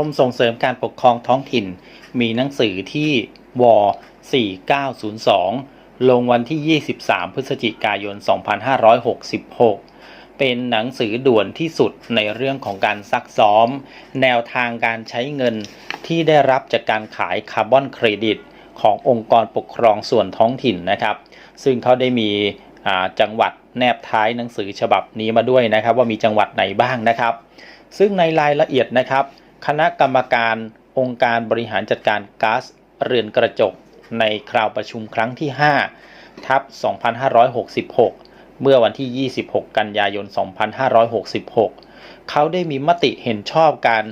กรมส่งเสริมการปกครองท้องถิ่น มีหนังสือที่ว4902 ลงวันที่ 23 พฤศจิกายน 2566 เป็นหนังสือด่วนที่สุดในเรื่องของการซักซ้อม แนวทางการใช้เงินที่ได้รับจากการขายคาร์บอนเครดิต ขององค์กรปกครองส่วนท้องถิ่นนะครับ ซึ่งเขาได้มีจังหวัดแนบท้ายหนังสือฉบับนี้มาด้วยนะครับ ว่ามีจังหวัดไหนบ้างนะครับ ซึ่งในรายละเอียดนะครับ คณะกรรมการองค์การบริหารจัดการก๊าซเรือนกระจก ในคราวประชุมครั้งที่ 5 ทับ 2566 เมื่อวันที่ 26 กันยายน 2566 เขาได้มีมติเห็นชอบการ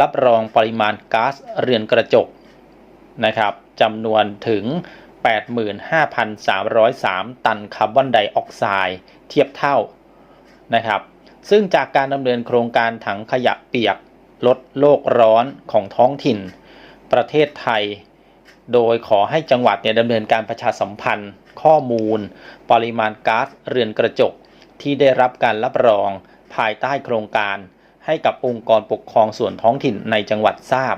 รับรองปริมาณก๊าซเรือนกระจกนะครับจำนวนถึง 85,303 ตันคาร์บอนไดออกไซด์เทียบเท่านะครับ ซึ่งจากการดำเนินโครงการถังขยะเปียก ลดโลกร้อนของท้องถิ่น ประเทศไทย โดยขอให้จังหวัดเนี่ยดำเนินการประชาสัมพันธ์ ข้อมูล ปริมาณก๊าซเรือนกระจก ที่ได้รับการรับรอง ภายใต้โครงการ ให้กับองค์กรปกครองส่วนท้องถิ่นในจังหวัดทราบ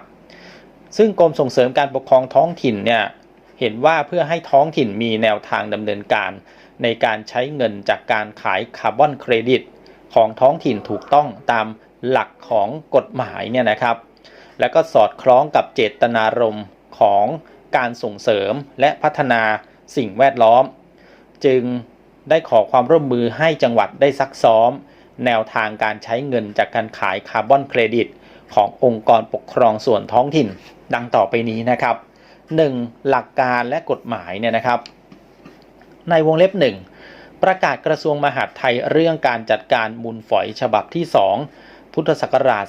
ซึ่งกรมส่งเสริมการปกครองท้องถิ่นเนี่ยเห็นว่าเพื่อให้ท้องถิ่นมีแนวทางดำเนินการ ในการใช้เงินจากการขายคาร์บอนเครดิต ของท้องถิ่นถูกต้องตาม หลักของกฎหมายเนี่ยนะครับ และก็สอดคล้องกับเจตนารมณ์ของการส่งเสริมและพัฒนาสิ่งแวดล้อม จึงได้ขอความร่วมมือให้จังหวัดได้ซักซ้อม แนวทางการใช้เงินจากการขายคาร์บอนเครดิต ขององค์กรปกครองส่วนท้องถิ่น ดังต่อไปนี้นะครับ 1. หลักการและกฎหมายเนี่ยนะครับ ในวงเล็บ 1ประกาศกระทรวงมหาดไทยเรื่องการจัดการมูลฝอยฉบับที่ 2 พุทธศักราช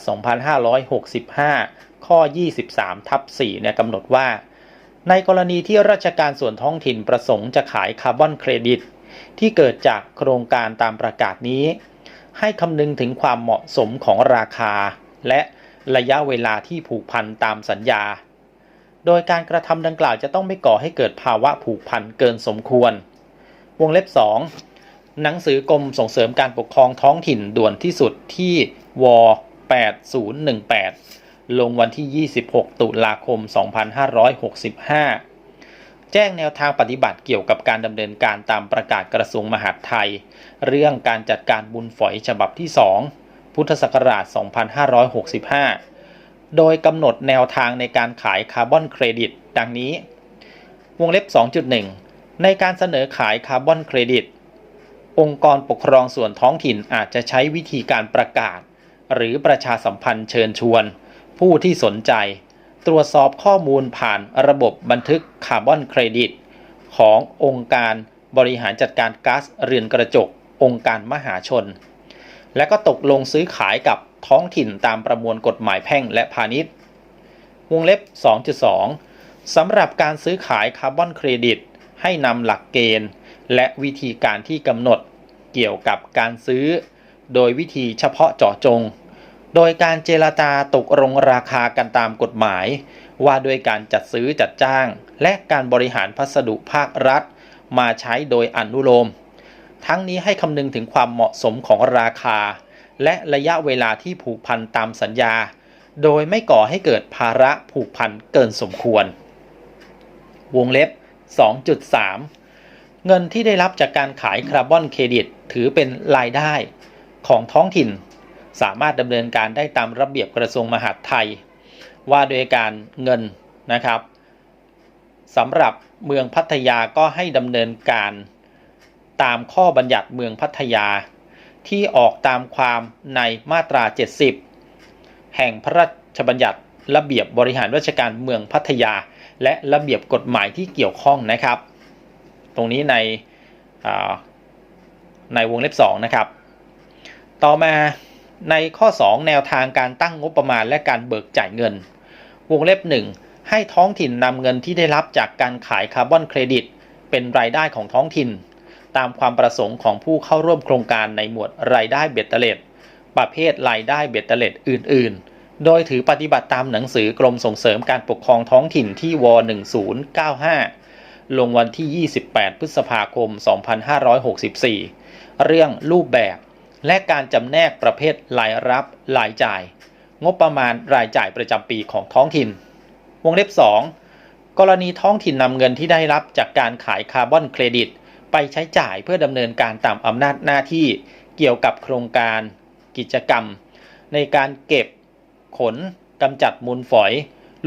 2565 ข้อ 23 ทับ4เนี่ยกำหนดว่า ในกรณีที่ราชการส่วนท้องถิ่นประสงค์จะขายคาร์บอนเครดิต ที่เกิดจากโครงการตามประกาศนี้ ให้คำนึงถึงความเหมาะสมของราคา และระยะเวลาที่ผูกพันตามสัญญา โดยการกระทำดังกล่าวจะต้องไม่ก่อให้เกิดภาวะผูกพันเกินสมควร วงเล็บ 2หนังสือกรมส่งเสริมการปกครองท้องถิ่นด่วนที่สุดที่ ว8018 ลงวันที่ 26 ตุลาคม 2565 แจ้งแนวทางปฏิบัติเกี่ยวกับการดำเนินการตามประกาศกระทรวงมหาดไทย เรื่องการจัดการบุญฝอยฉบับที่ 2 พุทธศักราช 2565 โดยกำหนดแนวทางในการขายคาร์บอนเครดิต ดังนี้ วงเล็บ 2.1 ในการเสนอขายคาร์บอนเครดิตองค์กรปกครองส่วนท้องถิ่นอาจจะใช้วิธีการประกาศ หรือประชาสัมพันธ์เชิญชวน ผู้ที่สนใจ ตรวจสอบข้อมูลผ่านระบบบันทึกคาร์บอนเครดิต ขององค์การบริหารจัดการก๊าซเรือนกระจก องค์การมหาชน และก็ตกลงซื้อขายกับท้องถิ่นตามประมวลกฎหมายแพ่งและพาณิชย์ วงเล็บ 2.2 สำหรับการซื้อขายคาร์บอนเครดิต ให้นำหลักเกณฑ์ และวิธีการที่กำหนดเกี่ยวกับการซื้อ โดยวิธีเฉพาะเจาะจง โดยการเจรจาตกลงราคากันตามกฎหมาย ว่าด้วยการจัดซื้อจัดจ้าง และการบริหารพัสดุภาครัฐ มาใช้โดยอนุโลม ทั้งนี้ให้คำนึงถึงความเหมาะสมของราคา และระยะเวลาที่ผูกพันตามสัญญา โดยไม่ก่อให้เกิดภาระผูกพันเกินสมควร วงเล็บ 2.3เงินที่ได้รับจากการขายคาร์บอนเครดิต ถือเป็นรายได้ ของท้องถิ่น สามารถดำเนินการได้ตามระเบียบกระทรวงมหาดไทย ว่าโดยการเงินนะครับสำหรับเมืองพัทยาก็ให้ดำเนินการตามข้อบัญญัติเมืองพัทยา ที่ออกตามความในมาตรา 70 แห่งพระราชบัญญัติระเบียบบริหารราชการเมืองพัทยา และระเบียบกฎหมายที่เกี่ยวข้องนะครับ ตรงนี้ในในวงเล็บ2นะครับ ต่อมาในข้อ 2 แนวทางการตั้งงบประมาณและการเบิกจ่ายเงิน วงเล็บ 1 ให้ท้องถิ่นนำเงินที่ได้รับจากการขายคาร์บอนเครดิต เป็นรายได้ของท้องถิ่น ตามความประสงค์ของผู้เข้าร่วมโครงการในหมวดรายได้เบ็ดเตล็ดประเภทรายได้เบ็ดเตล็ดอื่น ๆ โดยถือปฏิบัติตามหนังสือกรมส่งเสริมการปกครองท้องถิ่นที่ว 1095 ลงวันที่ 28 พฤษภาคม 2564 เรื่องรูปแบบ และการจำแนกประเภทรายรับรายจ่าย งบประมาณรายจ่ายประจำปีของท้องถิ่น วงเล็บ 2 กรณีท้องถิ่นนำเงินที่ได้รับจากการขายคาร์บอนเครดิต ไปใช้จ่ายเพื่อดำเนินการตามอำนาจหน้าที่เกี่ยวกับโครงการกิจกรรม ในการเก็บขนกำจัดมูลฝอย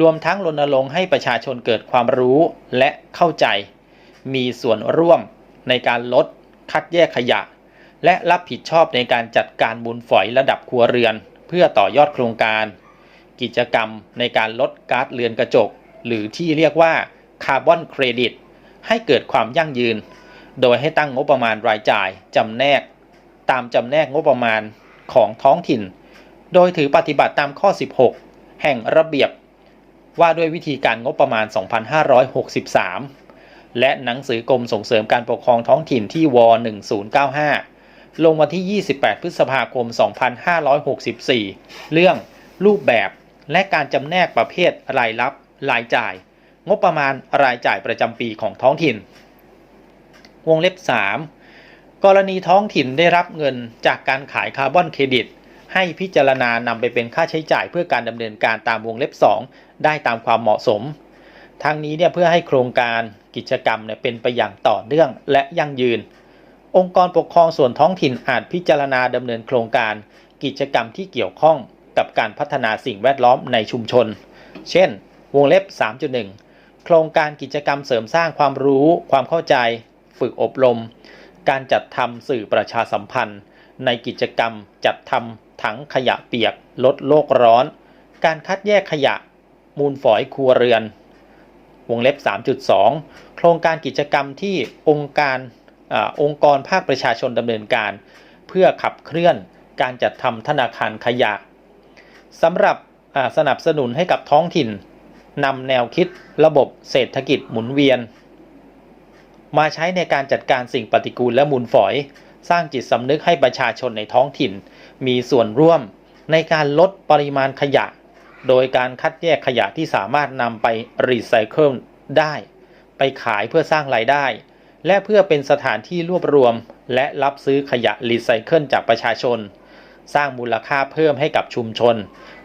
รวมทั้งรณรงค์ให้ประชาชนเกิดความรู้และเข้าใจ มีส่วนร่วมในการลดคัดแยกขยะ และรับผิดชอบในการจัดการมูลฝอยระดับครัวเรือน เพื่อต่อยอดโครงการ กิจกรรมในการลดก๊าซเรือนกระจก หรือที่เรียกว่าคาร์บอนเครดิตให้เกิดความยั่งยืน โดยให้ตั้งงบประมาณรายจ่ายจำแนก ตามจำแนกงบประมาณของท้องถิ่น โดยถือปฏิบัติตามข้อ 16 แห่งระเบียบ ว่าด้วยวิธีการงบประมาณ 2563 และหนังสือกรมส่งเสริมการปกครองท้องถิ่นที่ว 1095 ลงวันที่ 28 พฤษภาคม 2564 เรื่องรูปแบบและการจำแนกประเภทรายรับ รายจ่าย งบประมาณรายจ่ายประจำปีของท้องถิ่น วงเล็บ 3 กรณีท้องถิ่นได้รับเงินจากการขายคาร์บอนเครดิต ให้พิจารณานำไปเป็นค่าใช้จ่ายเพื่อการดำเนินการตามวงเล็บ 2 ได้ตามความเหมาะสม ทั้งนี้เนี่ยเพื่อให้โครงการกิจกรรมเนี่ยเป็นไปอย่างต่อเนื่องและยั่งยืน องค์กรปกครองส่วนท้องถิ่นอาจพิจารณาดำเนินโครงการ กิจกรรมที่เกี่ยวข้องกับการพัฒนาสิ่งแวดล้อมในชุมชน เช่น วงเล็บ 3.1 โครงการกิจกรรมเสริมสร้างความรู้ ความเข้าใจ ฝึกอบรม การจัดทำสื่อประชาสัมพันธ์ ในกิจกรรมจัดทำถังขยะเปียก ลดโลกร้อน การคัดแยกขยะ มูลฝอยครัวเรือน วงเล็บ 3.2 โครงการกิจกรรมที่องค์การ อองค์กรภาคประชาชนดำเนินการ เพื่อขับเคลื่อนการจัดทำธนาคารขยะสำหรับสนับสนุนให้กับท้องถิ่นนำแนวคิดระบบเศรษฐกิจหมุนเวียน มาใช้ในการจัดการสิ่งปฏิกูลและมูลฝอย สร้างจิตสำนึกให้ประชาชนในท้องถิ่น มีส่วนร่วมในการลดปริมาณขยะ โดยการคัดแยกขยะที่สามารถนำไปรีไซเคิลได้ ไปขายเพื่อสร้างรายได้ และเพื่อเป็นสถานที่รวบรวม และรับซื้อขยะรีไซเคิลจากประชาชน สร้างมูลค่าเพิ่มให้กับชุมชน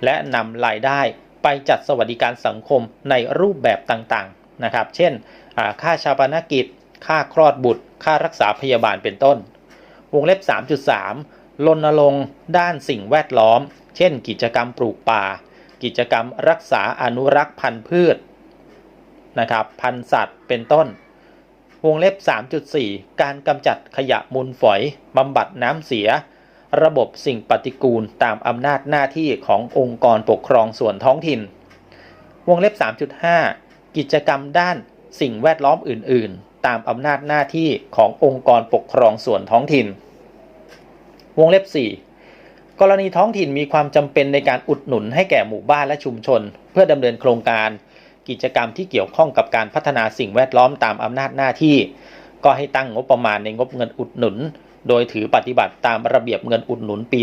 และนำรายได้ไปจัดสวัสดิการสังคมในรูปแบบต่างๆนะครับ เช่น ค่าชาปนกิจ ค่าคลอดบุตร ค่ารักษาพยาบาลเป็นต้น วงเล็บ 3.3รณรงค์ด้านสิ่งแวดล้อม เช่น กิจกรรมปลูกป่า กิจกรรมรักษาอนุรักษ์พันธุ์พืชนะครับ พันธุ์สัตว์เป็นต้น วงเล็บ 3.4 การกำจัดขยะมูลฝอยบำบัดน้ำเสีย ระบบสิ่งปฏิกูลตามอำนาจหน้าที่ขององค์กรปกครองส่วนท้องถิ่น วงเล็บ 3.5 กิจกรรมด้านสิ่งแวดล้อมอื่น ๆ ตามอำนาจหน้าที่ขององค์กรปกครองส่วนท้องถิ่น วงเล็บ 4 กรณีท้องถิ่นมีความจำเป็นในการอุดหนุนให้แก่หมู่บ้านและชุมชน เพื่อดำเนินโครงการ กิจกรรมที่เกี่ยวข้องกับการพัฒนาสิ่งแวดล้อมตามอำนาจหน้าที่ ก็ให้ตั้งงบประมาณในงบเงินอุดหนุน โดยถือปฏิบัติตามระเบียบเงินอุดหนุนปี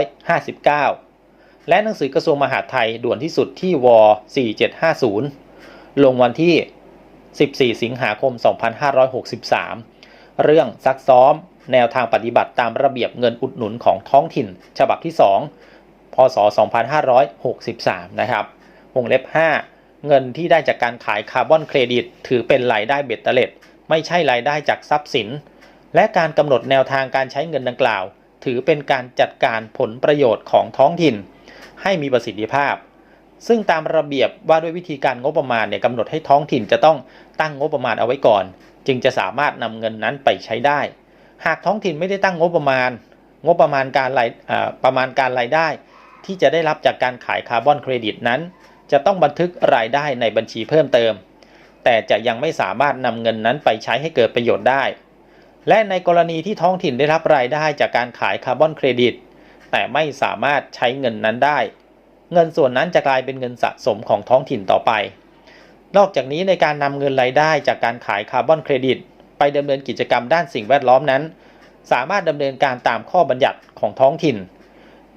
2559 และหนังสือกระทรวงมหาดไทยด่วนที่สุดที่ว 4750 ลงวันที่ 14 สิงหาคม 2563 เรื่องซักซ้อม แนวทางปฏิบัติตามระเบียบเงินอุดหนุนของท้องถิ่น ฉบับที่ 2 พศ 2563 นะครับ วงเล็บ 5 เงินที่ได้จากการขายคาร์บอนเครดิต ถือเป็นรายได้เบ็ดเตล็ด ไม่ใช่รายได้จากทรัพย์สิน และการกำหนดแนวทางการใช้เงินดังกล่าว ถือเป็นการจัดการผลประโยชน์ของท้องถิ่น ให้มีประสิทธิภาพ ซึ่งตามระเบียบว่าด้วยวิธีการงบประมาณเนี่ยกำหนดให้ท้องถิ่นจะต้องตั้งงบประมาณเอาไว้ก่อน จึงจะสามารถนำเงินนั้นไปใช้ได้ หากท้องถิ่นไม่ได้ตั้งงบประมาณ งบประมาณการรายประมาณการรายได้ ที่จะได้รับจากการขายคาร์บอนเครดิตนั้น จะต้องบันทึกรายได้ในบัญชีเพิ่มเติม แต่จะยังไม่สามารถนำเงินนั้นไปใช้ให้เกิดประโยชน์ได้ และในกรณีที่ท้องถิ่นได้รับรายได้จากการขายคาร์บอนเครดิต แต่ไม่สามารถใช้เงินนั้นได้ เงินส่วนนั้นจะกลายเป็นเงินสะสมของท้องถิ่นต่อไป นอกจากนี้ในการนำเงินรายได้จากการขายคาร์บอนเครดิต ไปดำเนินกิจกรรมด้านสิ่งแวดล้อมนั้น สามารถดำเนินการตามข้อบัญญัติของท้องถิ่น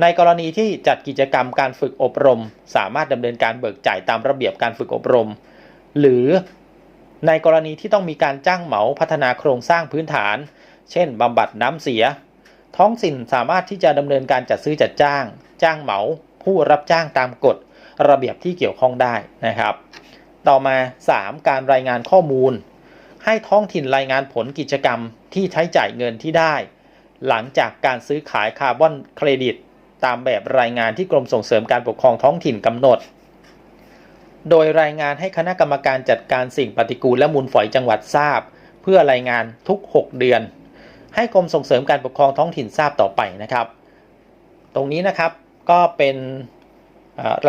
ในกรณีที่จัดกิจกรรมการฝึกอบรม สามารถดำเนินการเบิกจ่ายตามระเบียบการฝึกอบรม หรือในกรณีที่ต้องมีการจ้างเหมาพัฒนาโครงสร้างพื้นฐาน เช่นบำบัดน้ำเสีย ท้องถิ่นสามารถที่จะดำเนินการจัดซื้อจัดจ้าง จ้างเหมา ผู้รับจ้างตามกฎ ระเบียบที่เกี่ยวข้องได้นะครับ ต่อมา 3. การรายงานข้อมูล ให้ท้องถิ่นรายงานผลกิจกรรมที่ใช้จ่ายเงินที่ได้ หลังจากการซื้อขายคาร์บอนเครดิต ตามแบบรายงานที่กรมส่งเสริมการปกครองท้องถิ่นกำหนด โดยรายงานให้คณะกรรมการจัดการสิ่งปฏิกูลและมูลฝอยจังหวัดทราบ เพื่อรายงานทุก 6 เดือน ให้กรมส่งเสริมการปกครองท้องถิ่นทราบต่อไปนะครับ ตรงนี้นะครับก็เป็น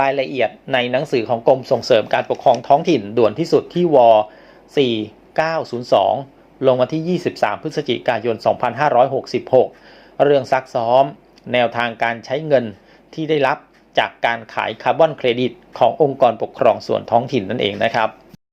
รายละเอียดในหนังสือของกรมส่งเสริมการปกครองท้องถิ่นด่วนที่สุดที่ว4902 ลงวันที่ 23 พฤศจิกายน 2566 เรื่องซักซ้อม แนวทางการใช้เงินที่ได้รับจากการขายคาร์บอนเครดิตขององค์กรปกครองส่วนท้องถิ่นนั่นเองนะครับ